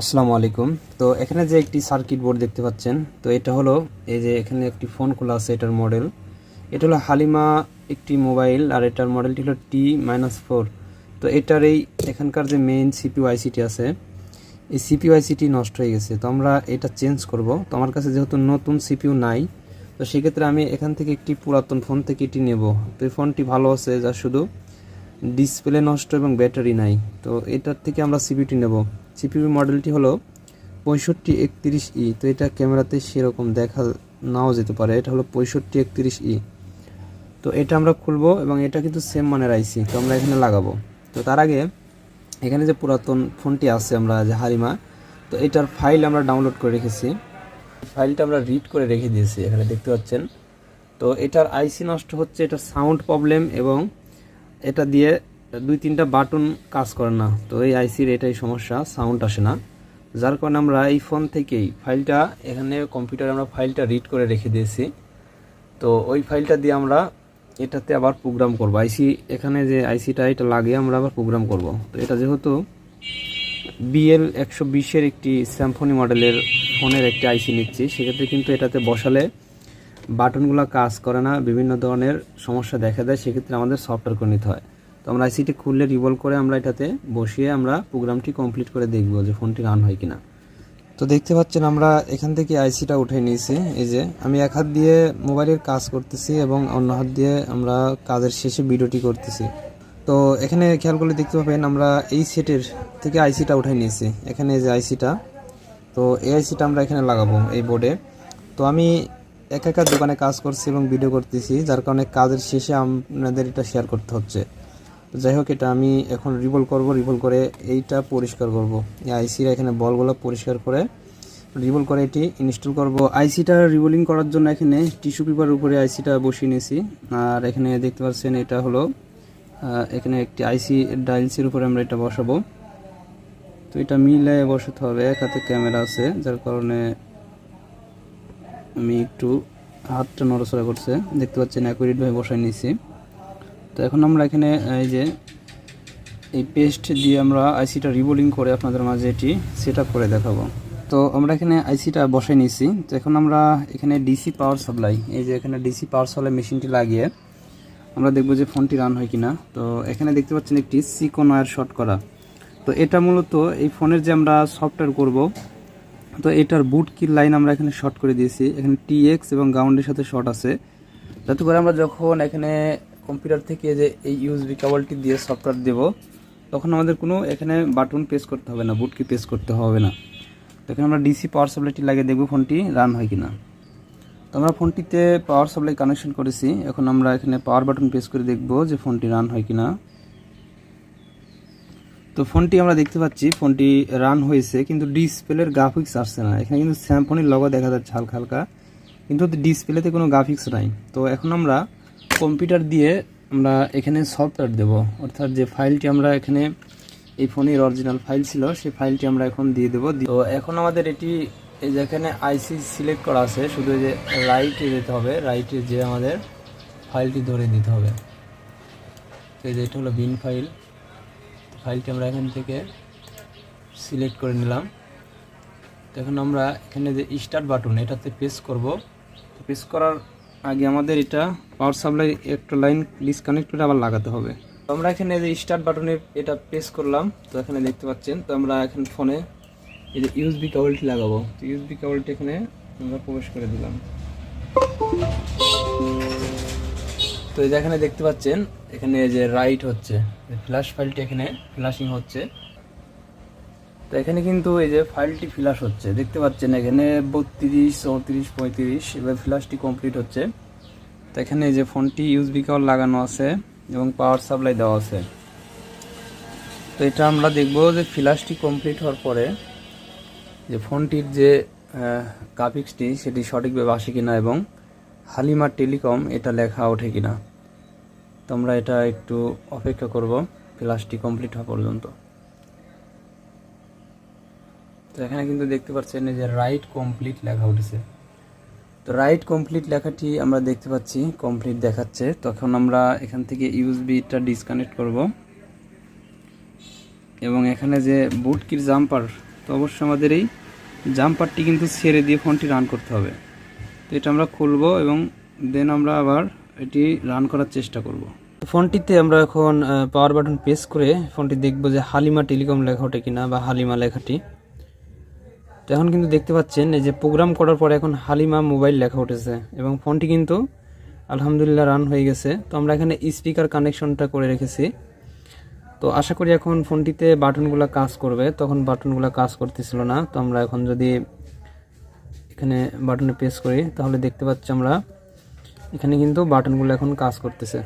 আসসালামু আলাইকুম। তো এখানে যে একটি সার্কিট বোর্ড দেখতে পাচ্ছেন, তো এটা হলো এই যে এখানে একটি ফোন খোলা আছে এটার মডেল। এটা হলো হালিমা একটি মোবাইল আর এটার মডেলটি হলো টি মাইনাস ফোর। তো এটার এই এখানকার যে মেইন সিপিউ আইসিটি আছে, এই সিপিউ আইসিটি নষ্ট হয়ে গেছে। তো আমরা এটা চেঞ্জ করব। তো আমার কাছে যেহেতু নতুন সিপিউ নাই, তো সেক্ষেত্রে আমি এখান থেকে একটি পুরাতন ফোন থেকে এটি নেব। তো এই ফোনটি ভালো আছে যা শুধু ডিসপ্লে নষ্ট এবং ব্যাটারি নাই। তো এটার থেকে আমরা সিপিউটি নেব। সিপিউ মডেলটি হলো পঁয়ষট্টি একত্রিশ ই। তো এটা ক্যামেরাতে সেরকম দেখা নাও যেতে পারে। এটা হলো পঁয়ষট্টি একত্রিশ ই। তো এটা আমরা খুলবো এবং এটা কিন্তু সেম মানের আইসি তো আমরা এখানে লাগাবো। তো তার আগে এখানে যে পুরাতন ফোনটি আছে আমরা, যে হারিমা, তো এটার ফাইল আমরা ডাউনলোড করে রেখেছি। ফাইলটা আমরা রিড করে রেখে দিয়েছি এখানে, দেখতে পাচ্ছেন। তো এটার আইসি নষ্ট হচ্ছে, এটার সাউন্ড প্রবলেম এবং এটা দিয়ে দুই তিনটা বাটন কাজ করে না। তো এই আইসির এটাই সমস্যা সাউন্ড আসে না। যার কারণে আমরা এই ফোন থেকেই ফাইলটা এখানে কম্পিউটারে আমরা ফাইলটা রিড করে রেখে দিয়েছি। তো ওই ফাইলটা দিয়ে আমরা এটাতে আবার প্রোগ্রাম করব। আইসি, এখানে যে আইসিটা, এটা লাগে আমরা আবার প্রোগ্রাম করব। তো এটা যেহেতু বিএল একশো বিশের একটি স্যামফোনি মডেলের ফোনের একটি আইসি নিচ্ছি, সেক্ষেত্রে কিন্তু এটাতে বসালে বাটনগুলো কাজ করে না, বিভিন্ন ধরনের সমস্যা দেখা দেয়, সেক্ষেত্রে আমাদের সফটওয়্যার করে নিতে হয়। তো আমরা আইসিটি খুললে রিভলভ করে আমরা এটাতে বসিয়ে আমরা প্রোগ্রামটি কমপ্লিট করে দেখব যে ফোনটি রান হয় কিনা। তো দেখতে পাচ্ছেন আমরা এখান থেকে আইসিটা উঠে নিয়েছি। এই যে আমি এক হাত দিয়ে মোবাইলের কাজ করতেছি এবং অন্য হাত দিয়ে আমরা কাজের শেষে ভিডিওটি করতেছি। তো এখানে খেয়াল করলে দেখতে পাবেন আমরা এই সেটের থেকে আইসিটা উঠে নিয়েছি। এখানে যে আইসিটা তো এই আইসিটা আমরা এখানে লাগাবো এই বোর্ডে তো আমি এক একা দোকানে কাজ করছি এবং ভিডিও করতেছি, যার কারণে কাজের শেষে আপনাদের এটা শেয়ার করতে হচ্ছে। তো যাই হোক, এটা আমি এখন রিভল করব রিভল করে এইটা পরিষ্কার করব। এই আইসির এখানে বলগুলো পরিষ্কার করে রিভল করে এটি ইনস্টল করব। আইসিটা রিভলিং করার জন্য এখানে টিস্যু পেপার উপরে আইসিটা বসিয়ে নিয়েছি। আর এখানে দেখতে পাচ্ছেন এটা হলো এখানে একটি আইসি ডাইলসের উপরে আমরা এটা বসাবো। তো এটা মিলে বসাতে হবে, এক হাতে ক্যামেরা আছে, যার কারণে আমি একটু হাতটা নড়াচড়া করছে। দেখতে পাচ্ছেন অ্যাকুরেটভাবে বসাই নিয়েছি। তো এখন আমরা এখানে, এই যে, এই পেস্ট দিয়ে আমরা আইসিটা রিবোলিং করে আপনাদের মাঝে এটি সেট করে দেখাবো। তো আমরা এখানে আইসিটা বসাই নিয়েছি। তো এখন আমরা এখানে ডিসি পাওয়ার সাপ্লাই এই যে এখানে ডিসি পাওয়ার সাপ্লাই মেশিনটি লাগিয়ে আমরা দেখব যে ফোনটি রান হয় কিনা। তো এখানে দেখতে পাচ্ছেন একটি সিকন ওয়্যার শর্ট করা। তো এটা মূলত এই ফোনের যে আমরা সফটওয়্যার করব তো এটার বুট কির লাইন আমরা এখানে শর্ট করে দিয়েছি। এখানে টিএক্স এবং গ্রাউন্ডের সাথে শর্ট আছে। যাতে করে আমরা যখন এখানে কম্পিউটার থেকে যে এই ইউএসবি কেবলটি দিয়ে সফটওয়্যার দেব, তখন আমাদের কোনো এখানে বাটন প্রেস করতে হবে না বুট কি প্রেস করতে হবে না। তো এখানে আমরা ডিসি পাওয়ার সাপ্লাইটি লাগিয়ে দেখব ফোনটি রান হয় কিনা। তো আমরা ফোনটিতে পাওয়ার সাপ্লাই কানেকশন করেছি। এখন আমরা এখানে পাওয়ার বাটন প্রেস করে দেখব যে ফোনটি রান হয় কিনা। তো ফোনটি আমরা দেখতে পাচ্ছি, ফোনটি রান হয়েছে, কিন্তু ডিসপ্লের গ্রাফিক্স আসছে না। এখানে কিন্তু স্যামফোনের লগো দেখা যাচ্ছে হালকা হালকা, কিন্তু ডিসপ্লেতে কোনো গ্রাফিক্স নাই। তো এখন আমরা কম্পিউটার দিয়ে আমরা এখানে সফটওয়্যার দেব। অর্থাৎ যে ফাইলটি আমরা এখানে, এই ফোনের অরিজিনাল ফাইল ছিল, সেই ফাইলটি আমরা এখন দিয়ে দেবো। তো এখন আমাদের এটি, এই যেখানে আইসি সিলেক্ট করা আছে, শুধু যে রাইটে যেতে হবে রাইটে যে আমাদের ফাইলটি ধরে দিতে হবে। তো এটা হলো বিন ফাইল ফাইলটি আমরা এখান থেকে সিলেক্ট করে নিলাম। এখন আমরা এখানে যে স্টার্ট বাটন এটাতে প্রেস করব। প্রেস করার আগে আমাদের এটা পাওয়ার সাপ্লাই একটা লাইন ডিসকানেক্ট করে আবার লাগাতে হবে। আমরা এখানে যে স্টার্ট বাটনে এটা প্রেস করলাম, তো এখানে দেখতে পাচ্ছেন, তো আমরা এখন ফোনে এই যে ইউএসবি কেবলটি লাগাবো। তো ইউএসবি কেবলটি এখানে আমরা প্রবেশ করে দিলাম। এই যে এখানে দেখতে পাচ্ছেন, এখানে যে রাইট হচ্ছে। ফ্ল্যাশ ফাইলটি এখানে ফ্ল্যাশিং হচ্ছে। তো এখানে কিন্তু এই যে ফাইলটি ফ্ল্যাশ হচ্ছে। দেখতে পাচ্ছেন, এখানে বত্রিশ, চৌত্রিশ, পঁয়ত্রিশ, এবার ফ্ল্যাশটি কমপ্লিট হচ্ছে। তো এখানে এই যে ফোনটি ইউএসবি কেবল লাগানো আছে এবং পাওয়ার সাপ্লাই দেওয়া আছে। তো এটা আমরা দেখব যে ফ্ল্যাশটি কমপ্লিট হওয়ার পরে যে ফোনটির যে গ্রাফিক্সটি সেটি সঠিকভাবে আসে কিনা এবং হালিমা টেলিকম এটা লেখা ওঠে কিনা। তো আমরা এটা একটু অপেক্ষা করব ক্লাসটি কমপ্লিট হওয়া পর্যন্ত। তো এখানে কিন্তু দেখতে পাচ্ছেন যে রাইট কমপ্লিট লেখা উঠেছে। তো রাইট কমপ্লিট লেখাটি আমরা দেখতে পাচ্ছি কমপ্লিট দেখাচ্ছে। তখন আমরা এখান থেকে ইউএসবিটা ডিসকানেক্ট করব। এবং এখানে যে বুট কির জাম্পার তো অবশ্যই আমাদের এই জাম্পারটি কিন্তু ছেড়ে দিয়ে ফোনটি রান করতে হবে। তো এটা আমরা খুলবো এবং দেন আমরা আবার এটি রান করার চেষ্টা করব। ফোনটিতে আমরা এখন পাওয়ার বাটন প্রেস করে ফোনটি দেখব যে হালিমা টেলিকম লেখা ওঠে কিনা বা হালিমা লেখাটি। তো এখন কিন্তু দেখতে পাচ্ছেন, এই যে প্রোগ্রাম করার পরে এখন হালিমা মোবাইল লেখা উঠেছে এবং ফোনটি কিন্তু আলহামদুলিল্লাহ রান হয়ে গেছে। তো আমরা এখানে স্পিকার কানেকশনটা করে রেখেছি। তো আশা করি এখন ফোনটিতে বাটনগুলো কাজ করবে। তখন বাটনগুলো কাজ করতেছিল না। তো আমরা এখন যদি এখানে বাটনে প্রেস করি, তাহলে দেখতে পাচ্ছি আমরা, এখানে কিন্তু বাটনগুলো এখন কাজ করতেছে।